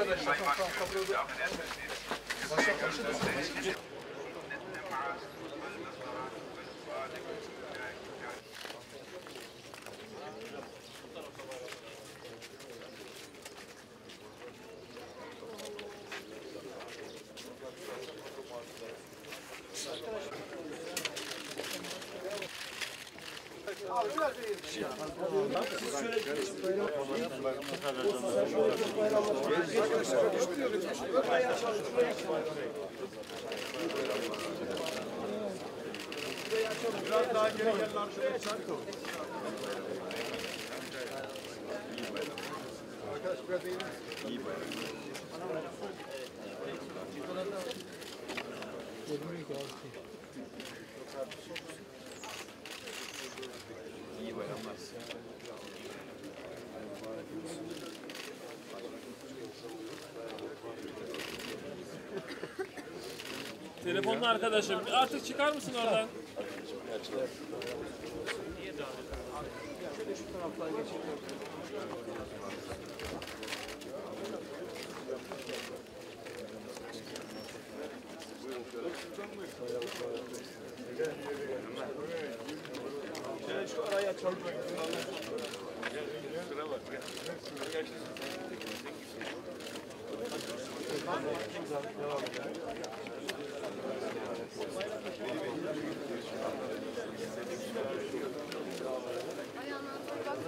arkadaşlar. Biraz daha geri gelin arkadaşlar. Arkadaş biraz eğilin. Telefonlu arkadaşım. Artık çıkar mısın oradan? Şu arayı açalım. Ayağından sonra baksana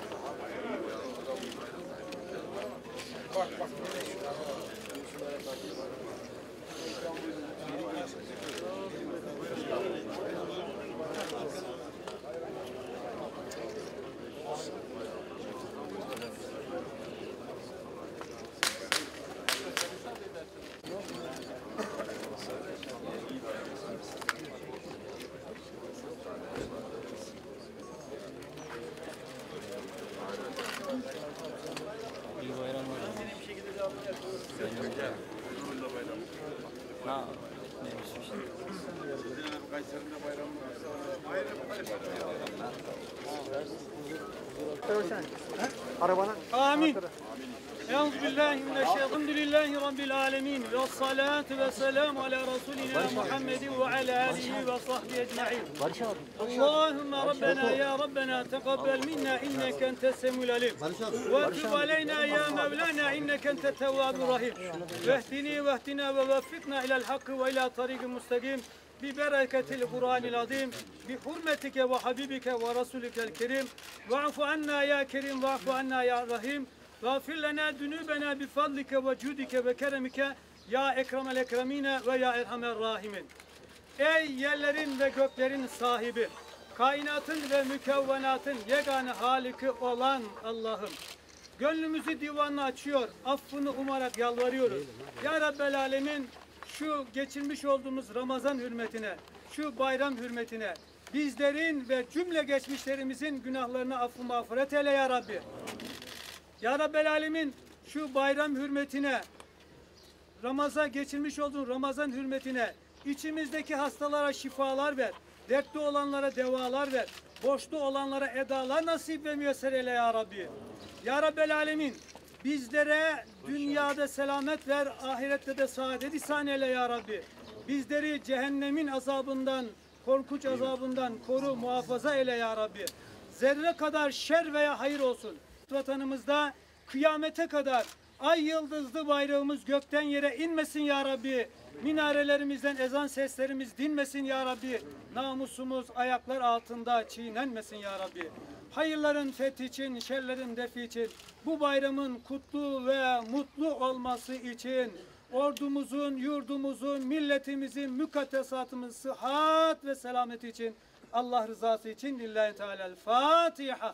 Amin. Mineşşeytanirracim. Elhamdülillahi rabbil أعوذ بالله من الشيطان. الحمد لله رب العالمين والصلاة والسلام على رسولنا محمد وعلى آله وصحبه أجمعين. اللهم ربنا يا ربنا تقبل منا إنك أنت السميع العليم. وتب علينا يا مولانا إنك أنت التواب الرحيم. واهدني واهدنا ووفقنا إلى الحق وإلى طريق مستقيم. ببركة القرآن العظيم بحرمتك وحبيبك ورسولك الكريم. واعف عنا يا كريم واعف عنا يا رحيم. Gafir lena dünübena bi fadlike ve cudike ve keremike ya ekremel ekremine ve ya erhamer rahimin. Ey yerlerin ve göklerin sahibi, kainatın ve mükevvenatın yegane haliki olan Allah'ım. Gönlümüzü divanına açıyor, affını umarak yalvarıyoruz. Ya Rabbel Alemin şu geçirmiş olduğumuz Ramazan hürmetine, şu bayram hürmetine, bizlerin ve cümle geçmişlerimizin günahlarını affı mağfiret eyle ya Rabbi. Ya Rabbel Alemin şu bayram hürmetine, Ramazan geçirmiş olduğun Ramazan hürmetine içimizdeki hastalara şifalar ver. Dertli olanlara devalar ver. Boşlu olanlara edalar nasip ve müyesser eyle ya Rabbi. Ya Rabbel Alemin bizlere dünyada selamet ver, ahirette de saadet ihsan eyle ya Rabbi. Bizleri cehennemin azabından, korkunç azabından koru, muhafaza eyle ya Rabbi. Zerre kadar şer veya hayır olsun. Vatanımızda kıyamete kadar ay yıldızlı bayrağımız gökten yere inmesin ya Rabbi. Minarelerimizden ezan seslerimiz dinmesin ya Rabbi. Namusumuz ayaklar altında çiğnenmesin ya Rabbi. Hayırların fethi için, şerlerin defi için, bu bayramın kutlu ve mutlu olması için ordumuzun, yurdumuzun, milletimizin, mükaddesatımız sıhhat ve selamet için Allah rızası için lillahi teala Fatiha.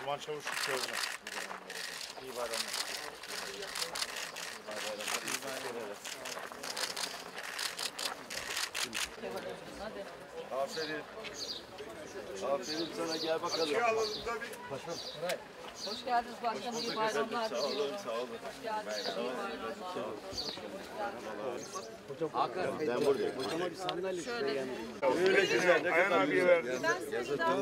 Uzman çavuş çözme. İyi bayramlar. Aferin. Aferin sana gel bakalım. Hoş geldiniz başkanım. İyi bayramlar Sağ olun, diliyorum. sağ olun. Hoş geldiniz. İyi bayramlar. Ben buradayım. Şöyle. Öyle güzel. Ayhan abiye ver. Ben size bir daha